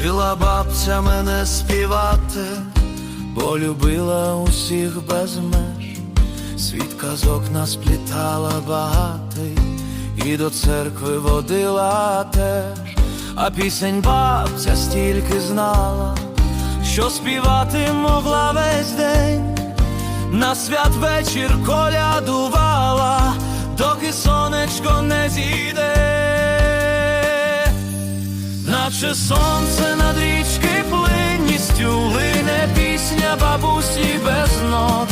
навчилася мене співати, бо любила усіх без меж, світ казок нас плітала багатий, і до церкви водила теж, а пісень бабця стільки знала, що співати могла весь день. На святвечір колядувала, доки сонечко не зійде, наче сонце над річки плинністю лине пісня бабусі без нот,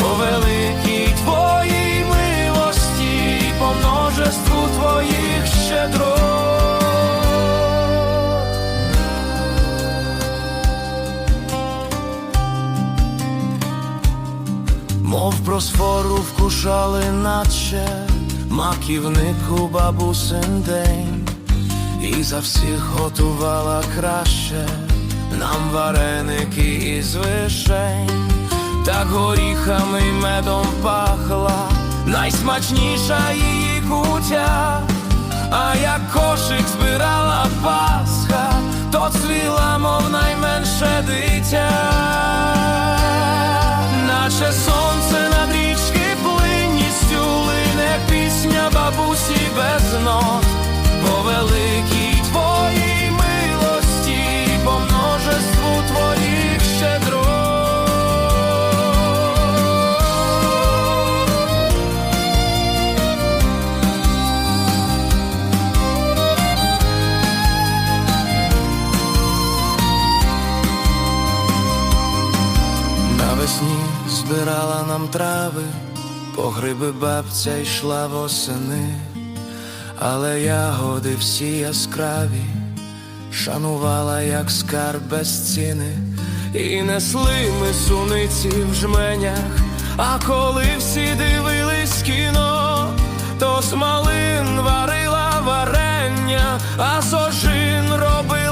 по великій твоїй милості, по множеству твоїх щедрот. Мов просфору вкушали наче маківнику бабусин день, і за всіх готувала краще нам вареники із вишень, так горіхами медом пахла, найсмачніша її кутя, а як кошик збирала Пасха, то цвіла, мов найменше дитя. Наче Навесні збирала нам трави, по гриби бабця йшла восени, але ягоди всі яскраві, шанувала, як скарб без ціни, і несли ми суниці в жменях, а коли всі дивились кіно, то з малин варила варення, а з ожин робила.